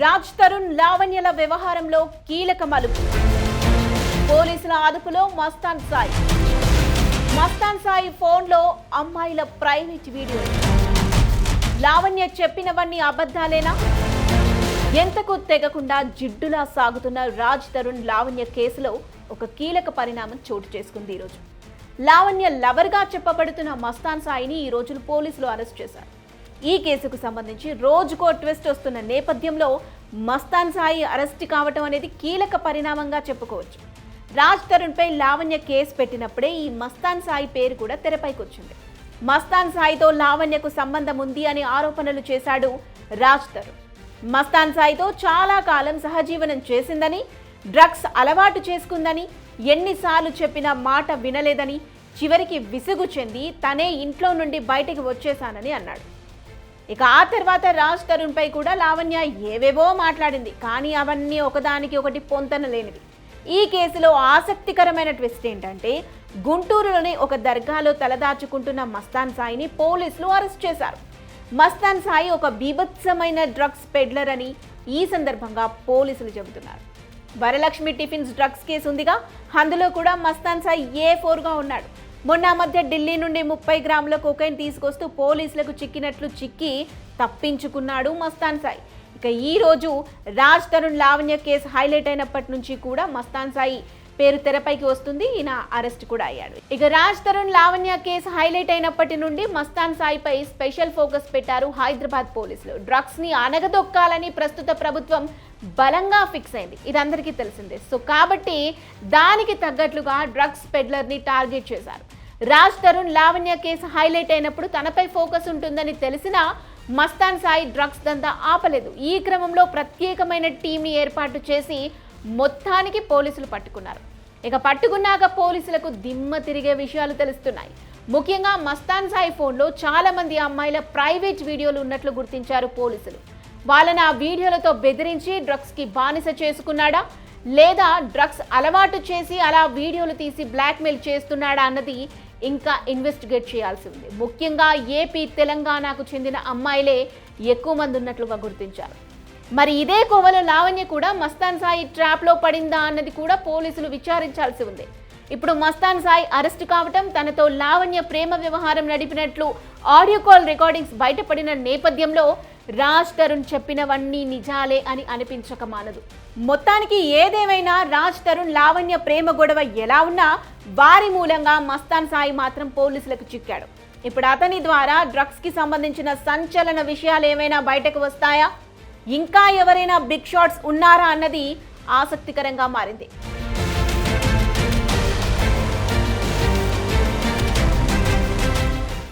రాజ్ తరుణ్ లావణ్యల వ్యవహారంలో కీలక మలుపు. పోలీసుల అదుపులో మస్తాన్ సాయి. మస్తాన్ సాయి ఫోన్లో అమ్మాయిల ప్రైవేట్ వీడియో. లావణ్య చెప్పినవన్నీ అబద్ధాలేనా? ఎంతకు తెగకుండా జిడ్డులా సాగుతున్న రాజ్ తరుణ్ లావణ్య కేసులో ఒక కీలక పరిణామం చోటు చేసుకుంది ఈరోజు లావణ్య లవర్గా చెప్పబడుతున్న మస్తాన్ సాయిని ఈ రోజు పోలీసులు అరెస్ట్ చేశారు. ఈ కేసుకు సంబంధించి రోజుకో ట్విస్ట్ వస్తున్న నేపథ్యంలో మస్తాన్ సాయి అరెస్ట్ కావటం అనేది కీలక పరిణామంగా చెప్పుకోవచ్చు. రాజ్ తరుణ్పై లావణ్య కేసు పెట్టినప్పుడే ఈ మస్తాన్ సాయి పేరు కూడా తెరపైకి వచ్చింది. మస్తాన్ సాయితో లావణ్యకు సంబంధం ఉంది అని ఆరోపణలు చేశాడు రాజ్ తరుణ్. మస్తాన్ సాయితో చాలా కాలం సహజీవనం చేసిందని డ్రగ్స్ అలవాటు చేసుకుందని ఎన్నిసార్లు చెప్పినా మాట వినలేదని చివరికి విసుగు చెంది తనే ఇంట్లో నుండి బయటికి వచ్చేశానని అన్నాడు. ఇక ఆ తర్వాత రాజ్ తరుణ్పై కూడా లావణ్య ఏవేవో మాట్లాడింది. కానీ అవన్నీ ఒకదానికి ఒకటి పొంతన లేనివి ఈ కేసులో ఆసక్తికరమైన ట్విస్ట్ ఏంటంటే గుంటూరులోని ఒక దర్గాలో తలదాచుకుంటున్న మస్తాన్ సాయిని పోలీసులు అరెస్ట్ చేశారు. మస్తాన్ సాయి ఒక బీభత్సమైన డ్రగ్స్ పెడ్లర్ అని ఈ సందర్భంగా పోలీసులు చెబుతున్నారు. వరలక్ష్మి టిఫిన్స్ డ్రగ్స్ కేసు ఉందిగా అందులో కూడా మస్తాన్ సాయి ఏ ఫోర్గా ఉన్నాడు. మొన్న మధ్య ఢిల్లీ నుండి ముప్పై గ్రాముల కోకైన్ తీసుకొస్తూ పోలీసులకు చిక్కినట్లు చిక్కి తప్పించుకున్నాడు మస్తాన్ సాయి. ఇక ఈరోజు రాజ్ తరుణ్ లావణ్య కేసు హైలైట్ అయినప్పటి నుంచి కూడా మస్తాన్ సాయి పేరు తెరపైకి వస్తుంది. ఈయన అరెస్ట్ కూడా అయ్యాడు. ఇక రాజ్ తరుణ్ లావణ్య కేసు హైలైట్ అయినప్పటి నుండి మస్తాన్ సాయిపై స్పెషల్ ఫోకస్ పెట్టారు హైదరాబాద్ పోలీసులు. డ్రగ్స్ని అనగదొక్కాలని ప్రస్తుత ప్రభుత్వం బలంగా ఫిక్స్ అయింది. ఇది అందరికీ తెలిసిందే. సో కాబట్టి దానికి తగ్గట్లుగా డ్రగ్స్ పెడ్లర్ని టార్గెట్ చేశారు. రాజ్ తరుణ్ లావణ్య కేసు హైలైట్ అయినప్పుడు తనపై ఫోకస్ ఉంటుందని తెలిసినా మస్తాన్ సాయి డ్రగ్స్ దందా ఆపలేదు. ఈ క్రమంలో ప్రత్యేకమైన టీంని ఏర్పాటు చేసి మొత్తానికి పోలీసులు పట్టుకున్నారు. ఇక పట్టుకున్నాక పోలీసులకు దిమ్మ తిరిగే విషయాలు తెలుస్తున్నాయి. ముఖ్యంగా మస్తాన్ సాయి ఫోన్లో చాలా మంది అమ్మాయిల ప్రైవేట్ వీడియోలు ఉన్నట్లు గుర్తించారు పోలీసులు. వాళ్ళని ఆ వీడియోలతో బెదిరించి డ్రగ్స్కి బానిస చేసుకున్నాడా? లేదా డ్రగ్స్ అలవాటు చేసి అలా వీడియోలు తీసి బ్లాక్మెయిల్ చేస్తున్నాడా అన్నది ఇంకా ఇన్వెస్టిగేట్ చేయాల్సి ఉంది. ముఖ్యంగా ఏపీ తెలంగాణకు చెందిన అమ్మాయిలే ఎక్కువ మంది ఉన్నట్లుగా గుర్తించారు. మరి ఇదే కోవలో లావణ్య కూడా మస్తాన్ సాయి ట్రాప్లో పడిందా అన్నది కూడా పోలీసులు విచారించాల్సి ఉంది. ఇప్పుడు మస్తాన్ సాయి అరెస్ట్ కావటం తనతో లావణ్య ప్రేమ వ్యవహారం నడిపినట్లు ఆడియో కాల్ రికార్డింగ్స్ బయటపడిన నేపథ్యంలో రాజ్ తరుణ్ చెప్పినవన్నీ నిజాలే అని అనిపించక మానదు. మొత్తానికి ఏదేమైనా రాజ్ తరుణ్ లావణ్య ప్రేమ గొడవ ఎలా ఉన్నా వారి మూలంగా మస్తాన్ సాయి మాత్రం పోలీసులకు చిక్కాడు. ఇప్పుడు అతని ద్వారా డ్రగ్స్కి సంబంధించిన సంచలన విషయాలు ఏమైనా బయటకు వస్తాయా? ఇంకా ఎవరైనా బిగ్ షాట్స్ ఉన్నారా అన్నది ఆసక్తికరంగా మారింది.